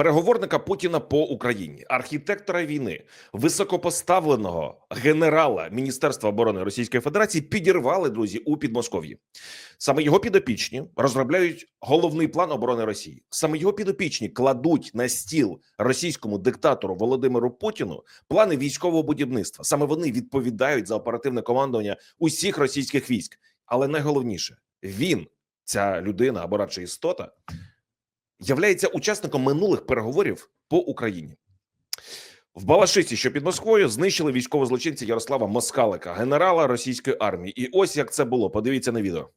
переговорника Путіна по Україні, архітектора війни, високопоставленого генерала Міністерства оборони Російської Федерації підірвали друзі у Підмосков'ї. Саме його підопічні розробляють головний план оборони Росії. Саме його підопічні кладуть на стіл російському диктатору Володимиру Путіну плани військового будівництва. Саме вони відповідають за оперативне командування усіх російських військ. Але найголовніше, він, ця людина або радше істота, являється учасником минулих переговорів по Україні. В Балашиці, що під Москвою, знищили військовозлочинця Ярослава Москалика, генерала російської армії. І ось як це було. Подивіться на відео.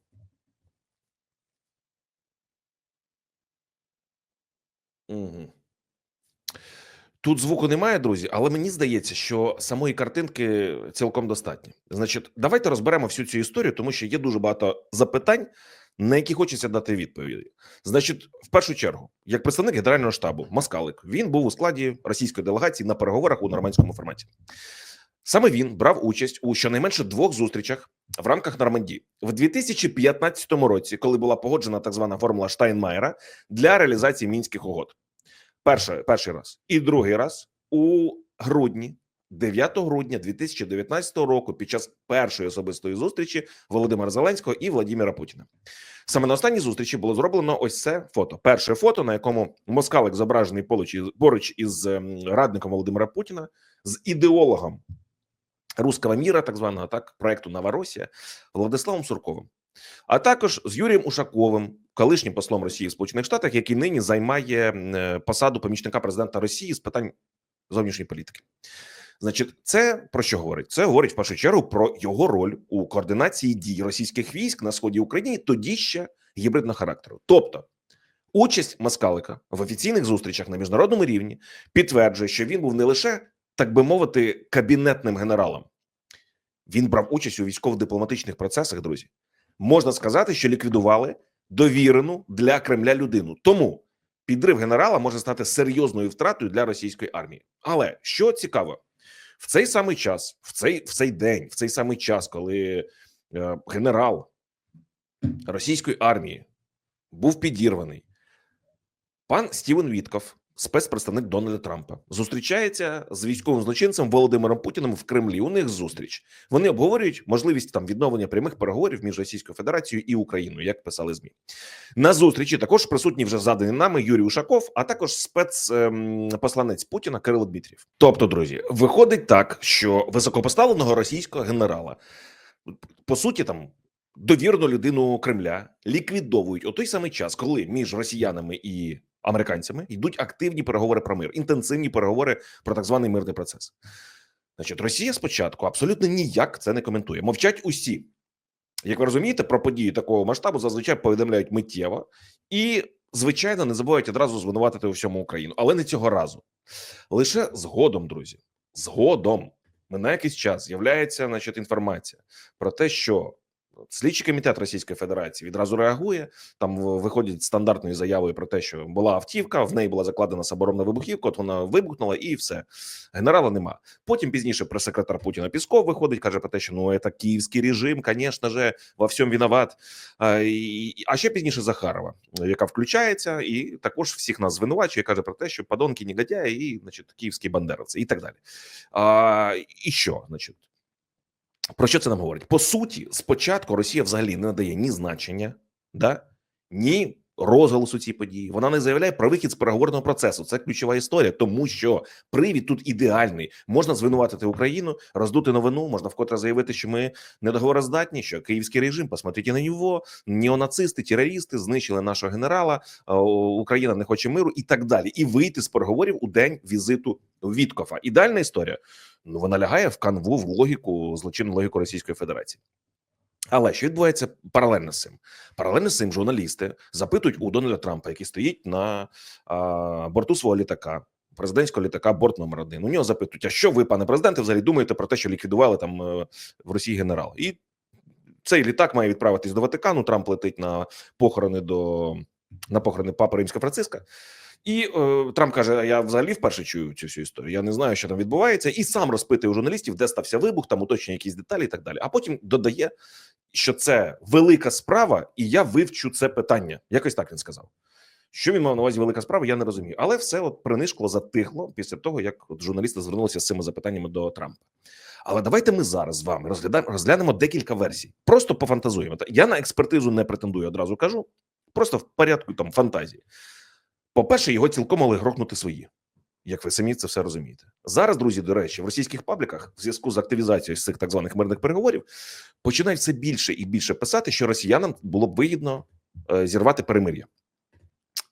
Угу. Тут звуку немає, друзі, але мені здається, що самої картинки цілком достатньо. Значить, давайте розберемо всю цю історію, тому що є дуже багато запитань, на які хочеться дати відповіді. Значить, в першу чергу, як представник генерального штабу Маскалик, він був у складі російської делегації на переговорах у нормандському форматі. Саме він брав участь у щонайменше двох зустрічах в рамках Нормандії в 2015 році, коли була погоджена так звана формула Штайнмаєра для реалізації мінських угод. Перший, перший раз і другий раз у грудні, 9 грудня 2019 року, під час першої особистої зустрічі Володимира Зеленського і Владимира Путіна. Саме на останній зустрічі було зроблено ось це фото. Перше фото, на якому москалик зображений поруч із, ем, радником Володимира Путіна, з ідеологом руского міра, так званого так проекту Новоросія Владиславом Сурковим, а також з Юрієм Ушаковим, колишнім послом Росії в Сполучених Штатах, який нині займає е, посаду помічника президента Росії з питань зовнішньої політики. Значить, це про що говорить? Це говорить в першу чергу про його роль у координації дій російських військ на сході України, тоді ще гібридного характеру. Тобто, участь Маскалика в офіційних зустрічах на міжнародному рівні підтверджує, що він був не лише так би мовити кабінетним генералом, він брав участь у військово-дипломатичних процесах. Друзі, можна сказати, що ліквідували довірену для Кремля людину. Тому підрив генерала може стати серйозною втратою для російської армії. Але що цікаво, в цей самий час, в цей в цей день, в цей самий час, коли е, генерал російської армії був підірваний, пан Стівен Вітков, спецпредставник Дональда Трампа, зустрічається з військовим злочинцем Володимиром Путіним в Кремлі. У них зустріч. Вони обговорюють можливість там відновлення прямих переговорів між Російською Федерацією і Україною, як писали змі на зустрічі. Також присутні вже задані нами Юрій Ушаков, а також спецпосланець Путіна Кирило Дмитрів. Тобто, друзі, виходить так, що високопоставленого російського генерала по суті там. Довірну людину Кремля ліквідовують у той самий час, коли між росіянами і американцями йдуть активні переговори про мир, інтенсивні переговори про так званий мирний процес. Значить, Росія спочатку абсолютно ніяк це не коментує. Мовчать усі, як ви розумієте, про події такого масштабу зазвичай повідомляють миттєво і, звичайно, не забувають одразу звинуватити у всьому Україну, але не цього разу. Лише згодом, друзі, згодом на якийсь час з'являється значить, інформація про те, що Слідчий комітет Російської Федерації відразу реагує. Там виходять стандартною заявою про те, що була автівка, в неї була закладена соборонна вибухівка. От вона вибухнула, і все генерала нема. Потім пізніше прес-секретар Путіна Пісков виходить, каже про те, що ну це київський режим, звісно же, во всьому виноват. А ще пізніше Захарова, яка включається, і також всіх нас звинувачує, каже про те, що подонки негодяї і значить київські бандеровці, і так далі. А, І що, значить? Про що це нам говорить? По суті, спочатку Росія взагалі не надає ні значення, да ні розголосу цій події. Вона не заявляє про вихід з переговорного процесу. Це ключова історія, тому що привід тут ідеальний. Можна звинуватити Україну, роздути новину. Можна вкотре заявити, що ми недоговороздатні, що київський режим, посмотрите на нього, неонацисти, терористи знищили нашого генерала. Україна не хоче миру і так далі. І вийти з переговорів у день візиту Віткофа. Ідеальна історія. Ну вона лягає в канву в логіку злочинну логіку Російської Федерації. Але що відбувається паралельно з цим? Паралельно з цим журналісти запитують у Дональда Трампа, який стоїть на а, борту свого літака, президентського літака, борт номер один. У нього запитують: а що ви, пане президенте, взагалі думаєте про те, що ліквідували там е, в Росії генерал? І цей літак має відправитись до Ватикану. Трамп летить на похорони до на похорони Папи Римська Франциска. І е, Трамп каже: Я взагалі вперше чую цю всю історію. Я не знаю, що там відбувається, і сам розпитує у журналістів, де стався вибух, там уточнює якісь деталі і так далі. А потім додає, що це велика справа, і я вивчу це питання. Якось так він сказав. Що він мав на увазі велика справа, я не розумію. Але все от принишкло, затихло після того, як от журналісти звернулися з цими запитаннями до Трампа. Але давайте ми зараз з вами розглядаємо розглянемо декілька версій. Просто пофантазуємо. Та Я на експертизу не претендую, одразу кажу. Просто в порядку там фантазії. По-перше, його цілком могли грохнути свої, як ви самі це все розумієте. Зараз, друзі, до речі, в російських пабліках в зв'язку з активізацією цих так званих мирних переговорів починають все більше і більше писати, що росіянам було б вигідно е, зірвати перемир'я.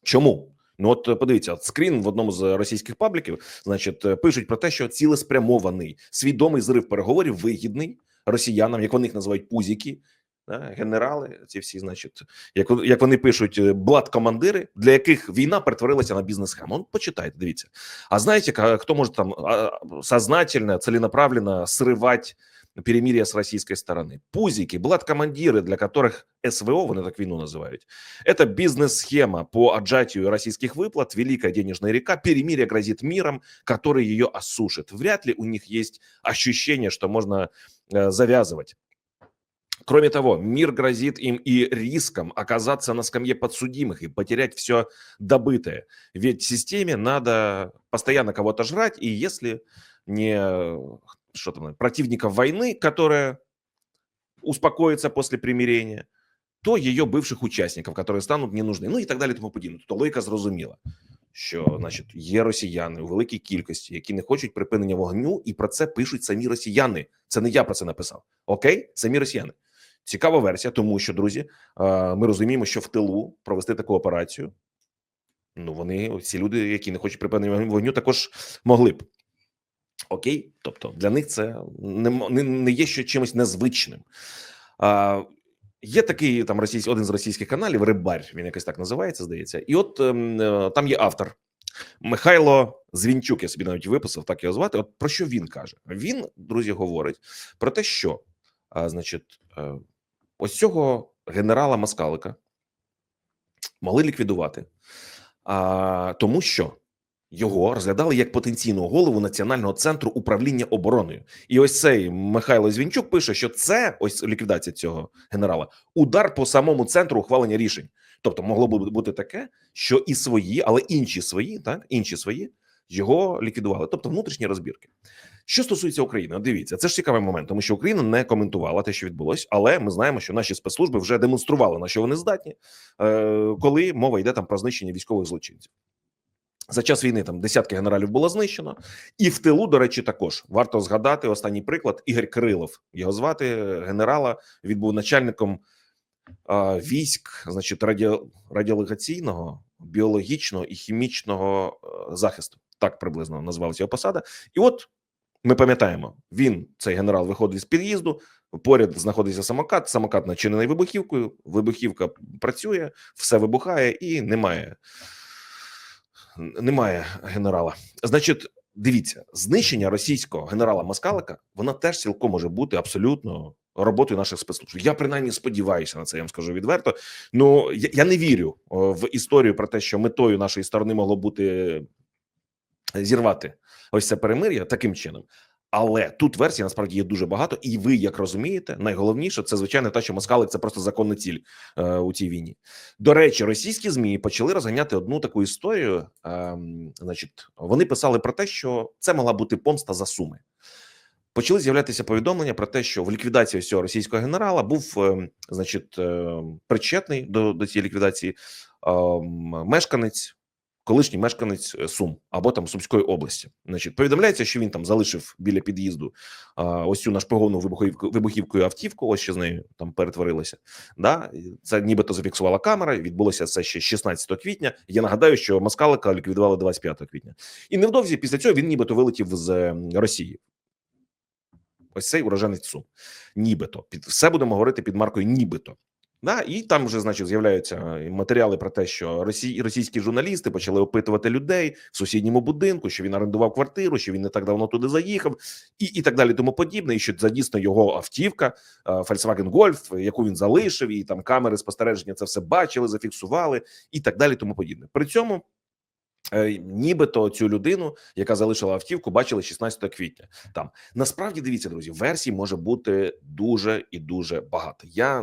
Чому? Ну, от е, подивіться, от скрін в одному з російських пабліків, значить, е, пишуть про те, що цілеспрямований свідомий зрив переговорів вигідний росіянам, як вони їх називають пузіки, генерали, ці всі, значить, як вони- як вони пишуть, е, блат-командири, для яких війна перетворилася на бізнес-схему. Ну, почитайте, дивіться. А знаєте, ка- хто може там а, сознательно, целенаправленно срывать перемирие с российской стороны? Пузики, блат-командиры, для которых СВО, вони так війну називають, это бизнес-схема по отжатию российских выплат, великая денежная река, перемирие грозит миром, который ее осушит. Вряд ли у них есть ощущение, что можно э, завязывать. Кроме того, мир грозит им и риском оказаться на скамье подсудимых и потерять все добытое. Ведь системе надо постоянно кого-то жрать, и если не э, что там, противников войны, которая успокоится после примирения, то ее бывших учасників, які стануть не нужны, ну і так далі, тому подібне. Тобто логіка зрозуміла, що значить є росіяни у великій кількості, які не хочуть припинення вогню, і про це пишуть самі росіяни. Це не я про це написав. Окей, самі росіяни. Цікава версія, тому що друзі, е, ми розуміємо, що в тилу провести таку операцію. Ну, вони ці люди, які не хочуть припинення вогню, також могли б. Окей, тобто для них це не, не, є ще чимось незвичним. А, є такий там російський, один з російських каналів, Рибарь, він якось так називається, здається. І от ем, е, там є автор Михайло Звінчук, я собі навіть виписав, так його звати. От про що він каже? Він, друзі, говорить про те, що, а, значить, е, ось цього генерала Маскалика могли ліквідувати, а, тому що його розглядали як потенційного голову Національного центру управління обороною. І ось цей Михайло Звінчук пише, що це ось ліквідація цього генерала, удар по самому центру ухвалення рішень. Тобто могло б бути таке, що і свої, але інші свої, так інші свої його ліквідували. Тобто внутрішні розбірки. Що стосується України, дивіться, це ж цікавий момент, тому що Україна не коментувала те, що відбулось, але ми знаємо, що наші спецслужби вже демонстрували на що вони здатні, е, коли мова йде там про знищення військових злочинців. За час війни там десятки генералів було знищено, і в тилу, до речі, також варто згадати останній приклад. Ігор Крилов його звати е, генерала. Він був начальником а, військ, значить, раді... радіолегаційного, біологічного і хімічного е, захисту. Так приблизно назвалася його посада. І от ми пам'ятаємо, він цей генерал виходить з під'їзду. Поряд знаходиться самокат. Самокат начинений вибухівкою. Вибухівка працює, все вибухає, і немає немає генерала. Значить, дивіться, знищення російського генерала Москалика вона теж цілком може бути абсолютно роботою наших спецслужб. Я принаймні сподіваюся на це. Я вам скажу відверто. Ну я, я не вірю в історію про те, що метою нашої сторони могло бути зірвати ось це перемир'я таким чином. Але тут версій насправді є дуже багато, і ви як розумієте, найголовніше це звичайно те, що Москалик це просто законна ціль е, у цій війні. До речі, російські змі почали розганяти одну таку історію. Е, значить, вони писали про те, що це мала бути помста за суми. Почали з'являтися повідомлення про те, що в ліквідації ось цього російського генерала був, е, значить, е, причетний до, до цієї ліквідації е, мешканець колишній мешканець е, Сум або там Сумської області. Значить, повідомляється, що він там залишив біля під'їзду а, ось цю нашпиговану вибухівку, вибухівкою автівку. Ось що з нею там перетворилося. Да, це нібито зафіксувала камера. Відбулося це ще 16 квітня. Я нагадаю, що Москалика ліквідували 25 квітня, і невдовзі після цього він нібито вилетів з ем, Росії. Ось цей уроженець Сум. Нібито під все будемо говорити під маркою нібито. Да, і там вже, значить, з'являються матеріали про те, що росі... російські журналісти почали опитувати людей в сусідньому будинку, що він орендував квартиру, що він не так давно туди заїхав, і і так далі, тому подібне. І що це дійсно його автівка Volkswagen Golf, яку він залишив, і там камери спостереження це все бачили, зафіксували, і так далі, тому подібне. При цьому нібито цю людину, яка залишила автівку, бачили 16 квітня. Там насправді дивіться, друзі, версій може бути дуже і дуже багато. Я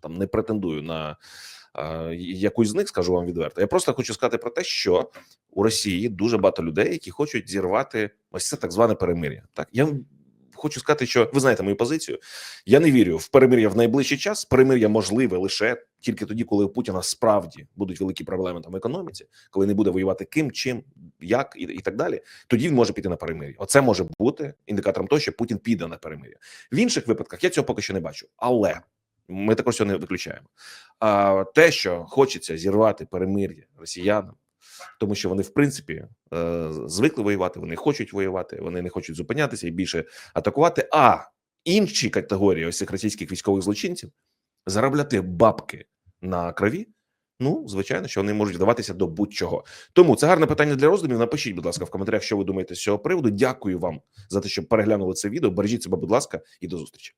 там не претендую на е, якусь з них, скажу вам відверто. Я просто хочу сказати про те, що у Росії дуже багато людей, які хочуть зірвати ось це так зване перемир'я. Так я хочу сказати, що ви знаєте мою позицію. Я не вірю в перемир'я в найближчий час. Перемир'я можливе лише тільки тоді, коли у Путіна справді будуть великі проблеми там в економіці, коли не буде воювати ким, чим, як і, і так далі. Тоді він може піти на перемир'я. Оце може бути індикатором того, що Путін піде на перемир'я. В інших випадках я цього поки що не бачу, але ми також цього не виключаємо. А те, що хочеться зірвати перемир'я росіянам. Тому що вони в принципі е, звикли воювати, вони хочуть воювати, вони не хочуть зупинятися і більше атакувати. А інші категорії ось цих російських військових злочинців заробляти бабки на крові. Ну, звичайно, що вони можуть вдаватися до будь-чого. Тому це гарне питання для роздумів. Напишіть, будь ласка, в коментарях, що ви думаєте з цього приводу. Дякую вам за те, що переглянули це відео. Бережіть себе, будь ласка, і до зустрічі.